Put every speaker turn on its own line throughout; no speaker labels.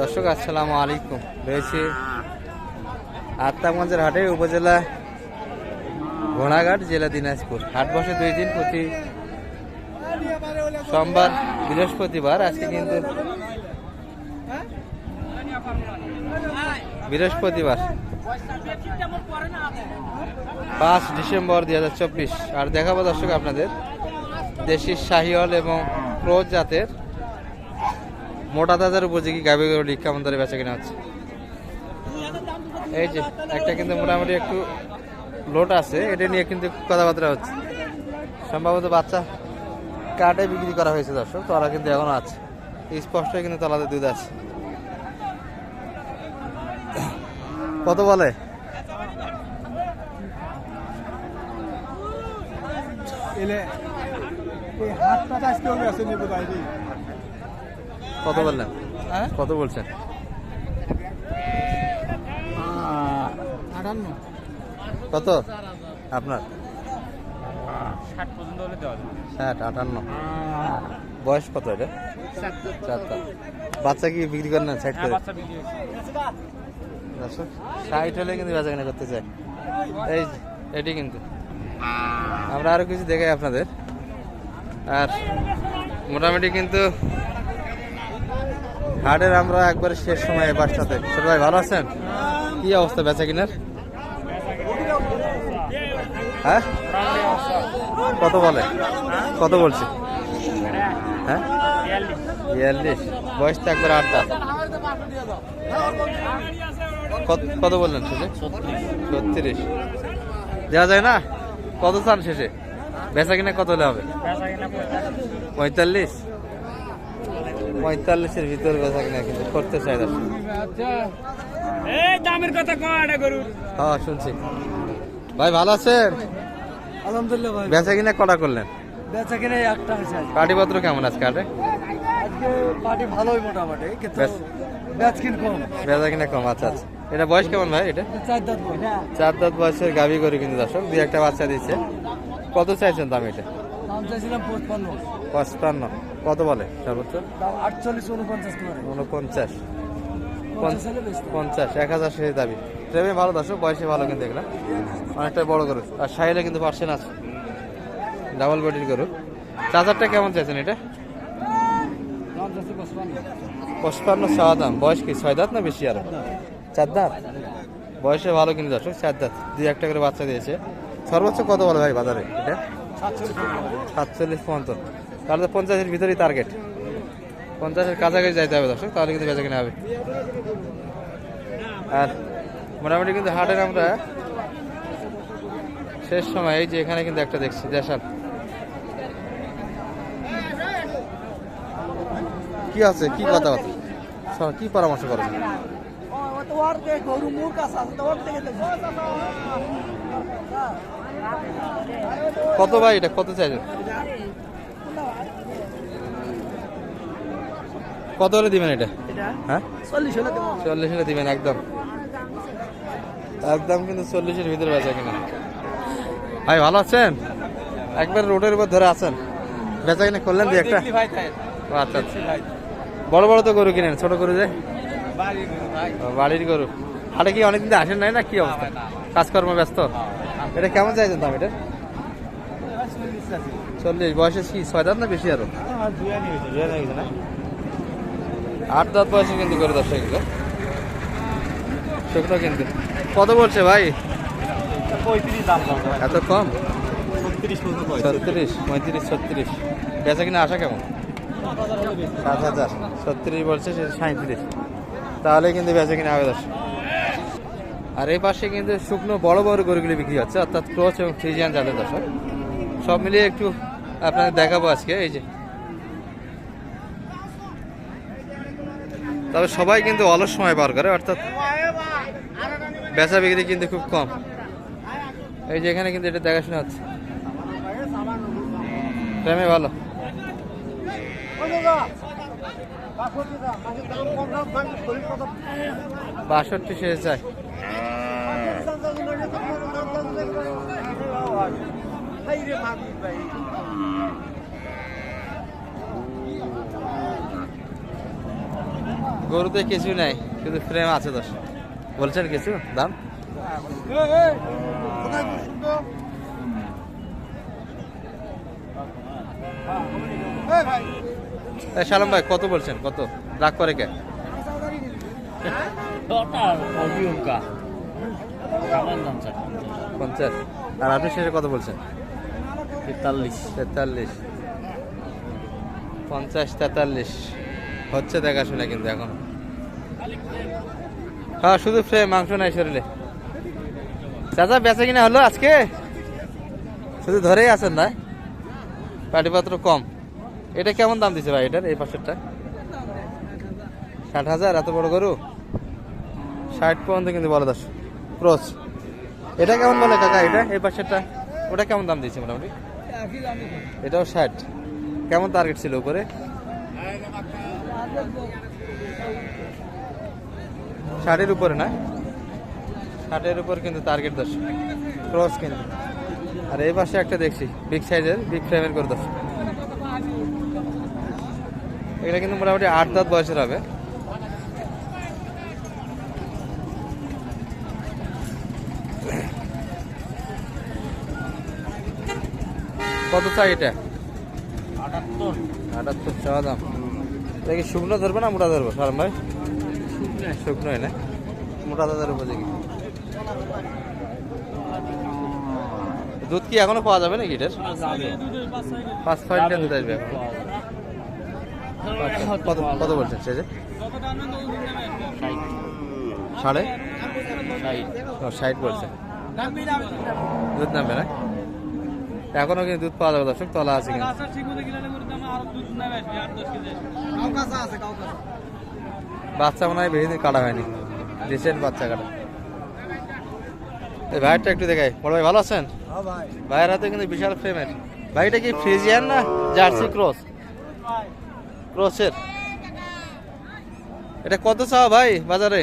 দর্শক, আসসালামু আলাইকুম। রয়েছে আত্মাগঞ্জের হাটে উপজেলা ঘোড়াঘাট, জেলা দিনাজপুর। হাট বসে দুই দিন প্রতি সোমবার, বৃহস্পতিবার। আজকে কিন্তু বৃহস্পতিবার। পাঁচ ডিসেম্বর দুই হাজার চব্বিশ। আর দেখাবো দর্শক আপনাদের, দেশি শাহিওয়াল এবং ক্রোজ জাতের মোটা তাজার উপযোগী গাভী গরুটি কেমন দরে বেচা কিনা হচ্ছে। এই যে, একটা কিন্তু মোটামুটি একটু লোট আছে, এটা নিয়ে কিন্তু কথাবার্তা হচ্ছে। সম্ভবত বাচ্চা কাটে বিক্রি করা হয়েছে দর্শক, তো ওরা কিন্তু এখনও আছে। স্পষ্ট কিন্তু তলাতে দুধ আছে। কত বলে?
হাতটা আজকে আমি আছে নেব বাইরে।
কত বললেন
হ্যাঁ?
কত বলছেন। কত? আপনার?
ষাট
ষাট আটান্ন। বয়স কত এটা? বাচ্চা কি বিক্রি করেন না? করে?
বিক্রি হয়েছে।
দর্শক ষাট হলে কিন্তু বেচা কেনা করতে চাই এই এটি কিন্তু। আমরা আরও কিছু দেখাই আপনাদের। আর মোটামুটি কিন্তু হাটের আমরা একবার শেষ সময় বাসটাতে ছোট ভাই, ভালো আছেন? কি অবস্থা, বেচা কিনার? হ্যাঁ? কত বলে? কত বলছে? হ্যাঁ? বিয়াল্লিশ। বয়স তো একবার আট দাঁত। কত কত বললেন শেষে ছত্রিশ। দেওয়া যায় না? কত চান শেষে? বেচা কিনা কত হলে হবে? পঁয়তাল্লিশ? পঁয়তাল্লিশের ভিতরে বেচা কিনা কিন্তু করতে চাই দর্শক
এই দামের কথা কয়টা গরুর
হ্যাঁ শুনছি। ভাই ভালো আছেন?
আলহামদুলিল্লাহ ভাই।
বেচা কিনা কটা করলেন?
বেচা কিনে একটা হয়েছে।
পাটিপত্র কেমন আছে কাটে
আজকে পার্টি ভালোই মোটামুটি কিন্তু
বেশ।
কিন কম।
বেচা কিনা কম আচ্ছা আচ্ছা। এটা বয়স কেমন ভাই এটা?
চার দাঁত
চার দাঁত বয়সের গাভি করে কিন্তু দর্শক দুই একটা বাচ্চা দিচ্ছে। কত চাইছেন দাম এটা?
দাম চাইছিলাম পঁচপান্ন।
পঁচপান্ন। কত বলে সর্বোচ্চ?
আটচল্লিশ উনপঞ্চাশ
উনপঞ্চাশ।
পঞ্চাশ
এক হাজার শেষ দাবি। ট্রেমে ভালো দর্শক বয়সে ভালো কিন্তু দেখলাম অনেকটা বড় গরু। আর সাইলে কিন্তু পার্সেন্ট আছে ডাবল বডির গরু। চার্জারটা কেমন চাইছেন এটা?
পঁচপান্ন
ছয় দাম। বয়স কি ছয় দাঁত না বেশি আরও? চার দাঁত। বয়সে ভালো কিন্তু দর্শক চার দাঁত। দুই একটা করে বাচ্চা দিয়েছে। সর্বোচ্চ কত বলে ভাই বাজারে এটা?
সাতচল্লিশ।
সাতচল্লিশ পঞ্চাশ তাহলে তো পঞ্চাশের ভিতরেই টার্গেট পঞ্চাশের কাছাকাছি যাইতে হবে দর্শক তাহলে কিন্তু বেচা কিনা হবে। আর মোটামুটি কিন্তু হাটের আমরা শেষ সময় এই যে এখানে কিন্তু একটা দেখছি দেশাল। কি আছে? কি কথা আছে সব কি পরামর্শ করেন কত ভাই এটা? কত চাইছেন কত হলে দিবেন এটা? হ্যাঁ?
চল্লিশ হলে
দিবেন একদম। একদম কিন্তু চল্লিশের ভিতরে বেচা কিনা। ভাই ভালো আছেন? একবার রোডের উপর ধরে আছেন। বেচা কিনা করলেন দিয়ে একটা? আচ্ছা আচ্ছা। বড় বড় তো গরু কিনেন ছোট গরু যে? বাড়ির গরু হাটে কি অনেকদিন আসেন নাই না কি অবস্থা? কাজকর্ম ব্যস্ত? এটা কেমন চাইছেন দাম এটা? চল্লিশ বয়সে কি ছয় দাঁত না বেশি আরও? হয়ে না? আট দাঁত বয়সে কিন্তু করে দশ এগুলো। শুকনো কিন্তু। কত বলছে ভাই?
দাম
এত কম?
ছত্রিশ
পঁয়ত্রিশ। ছত্রিশ বেচা কিনা আসা কেমন? সাত হাজার ছত্রিশ বলছে সে সাঁত্রিশ তাহলে কিন্তু বেচা কিনা হবে দশ আর এই পাশে কিন্তু শুকনো বড় বড় গরুগুলি বিক্রি হচ্ছে অর্থাৎ ক্রোচ এবং ফ্রিজিয়ান জাতের দর্শক। সব মিলিয়ে একটু আপনাদের দেখাবো আজকে এই যে তবে সবাই কিন্তু অলস সময় পার করে, অর্থাৎ বেচা বিক্রি কিন্তু খুব কম। এই যে এখানে কিন্তু এটা দেখাশোনা হচ্ছে। প্রেমে ভালো। বাষট্টি শেষ যায় গরুতে কিছু নাই কিন্তু ফ্রেম আছে দশ। বলছেন কিছু? দাম? সালাম ভাই কত বলছেন? কত? রাগ করে কে? পঞ্চাশ। আর আপনি শেষে কত বলছেন?
তেতাল্লিশ।
তেতাল্লিশ। পঞ্চাশ তেতাল্লিশ। হচ্ছে দেখাশোনা কিন্তু এখন। হ্যাঁ শুধু ফ্রেম মাংস নাই শরীরে। চাচা, বেচা কিনা হলো আজকে? শুধু ধরেই আছেন না পাটিপত্র কম। এটা কেমন দাম দিছে ভাই এটার, এই পাশেরটা ষাট হাজার, এত বড় গরু? ষাট পর্যন্ত কিন্তু বলে দশ ক্রস। এটা কেমন বলে কাকা এটা, এই পাশেরটা ওটা কেমন দাম দিয়েছে মোটামুটি? এটাও ষাট। কেমন টার্গেট ছিল উপরে? ষাটের উপরে না? ষাটের উপর কিন্তু টার্গেট দশ ক্রস কিন্তু। আর এই পাশে একটা দেখছি বিগ সাইজের বিগ ফ্রেমের করে দশ এটা কিন্তু মোটামুটি আট দাঁত বয়সের হবে। কত চাই এটা?
আটাত্তর।
আটাত্তর চাওয়া দাম। কি শুকনো ধরবে না মোটা ধরবো? সালাম ভাই, শুকনোই না। মোটা দাদার দেখি। দুধ কি এখনও পাওয়া যাবে নাকি এটার? পাঁচ ছয় লিটার দুধ আসবে কত কত বলছেন সে যে? সাড়ে? ষাট বলছে। দুধ নামবে না? এখনও কিন্তু দুধ পাওয়া যাবে দর্শক, তলা আছে কিন্তু। বাচ্চা মনে হয় বেশি কাটা হয়নি। রিসেন্ট বাচ্চা কাটা। এই ভাইয়েরটা একটু দেখাই। বড় ভাই ভালো আছেন?
হ্যাঁ
ভাইয়ের হাতে কিন্তু বিশাল ফ্রেমের ভাইটা কি ফ্রিজিয়ান না জার্সি ক্রস? ক্রসের। এটা কত চাও ভাই বাজারে?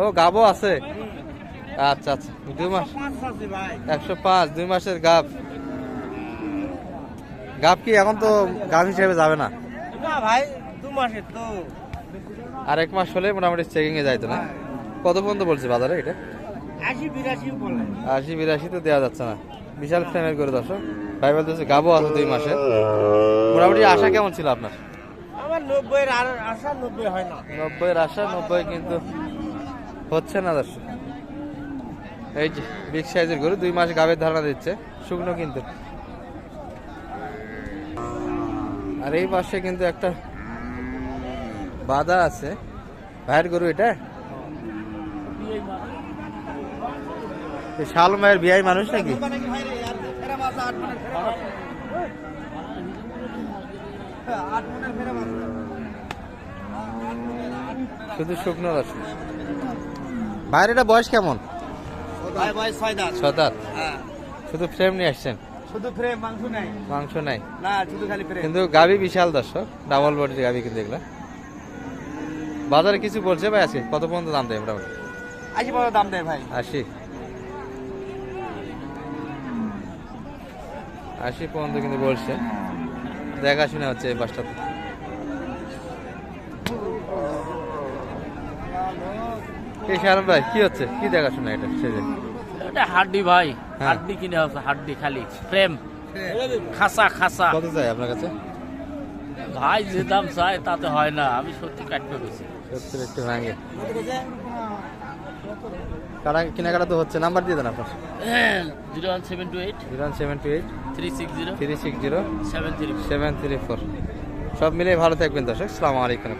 ও গাবো আছে। আচ্ছা আচ্ছা। দুই মাস। একশো পাঁচ দুই মাসের গাব। গাব কি এখন তো গাব হিসেবে যাবে না?
না ভাই দু মাসের তো।
আর এক মাস হলে মোটামুটি চেকিং এ যাইতো না? কত পর্যন্ত বলছে বাজারে এটা?
আশি বিরাশি বলে।
আশি বিরাশি তো দেওয়া যাচ্ছে না। বিশাল ফ্রেমের করে দর্শক। ভাই বলতেছে গাবো আছে দুই মাসে। মোটামুটি আশা কেমন ছিল আপনার?
আমার নব্বই আর আশা নব্বই হয় না।
নব্বইয়ের আশা নব্বই কিন্তু হচ্ছে না দর্শক। এই যে বিগ সাইজের গরু দুই মাস গাবের ধারণা দিচ্ছে। শুকনো কিন্তু। আর এই পাশে কিন্তু একটা বাধা আছে। ভাইয়ের গরু এটা? এই শাল মায়ের বিয়াই মানুষ নাকি? শুধু শুকনো দর্শক ভাইয়ের এটা বয়স কেমন?
দাঁত।
ছয় দাঁত।
হ্যাঁ।
শুধু ফ্রেম নিয়ে আসছেন?
শুধু ফ্রেম মাংস নাই।
মাংস নাই।
না শুধু খালি ফ্রেম
কিন্তু গাবি বিশাল দর্শক ডাবল গাবি কিন্তু এগুলা। বাজারে কিছু বলছে ভাই আজকে? কত পর্যন্ত দাম দেয় মোটামুটি?
আশি দাম দেয় ভাই।
আশি। আশি পর্যন্ত কিন্তু বলছে। দেখাশোনা হচ্ছে এই বাসটাতে এই ভাই কি হচ্ছে? কি দেখাশোনা এটা? সেজে
এটা হাড্ডি ভাই
হ্যাঁ।
হাড্ডি কিনে হচ্ছে হাড্ডি খালি ফ্রেম খাসা খাসা।
কত চাই আপনার কাছে?
ভাই যে দাম চায় তাতে হয় না আমি সত্যি কাটতে গেছি
সত্তর একটু ভাঙে। কাটা কেনাকাটা তো হচ্ছে নাম্বার দিয়ে দেন আপনার।
Zero one seven two eight.
Zero one seven two eight.
Three six zero.
Three six zero.
Seven three
seven three four. সব মিলিয়ে ভালো থাকবেন দর্শক সালামু আলাইকুম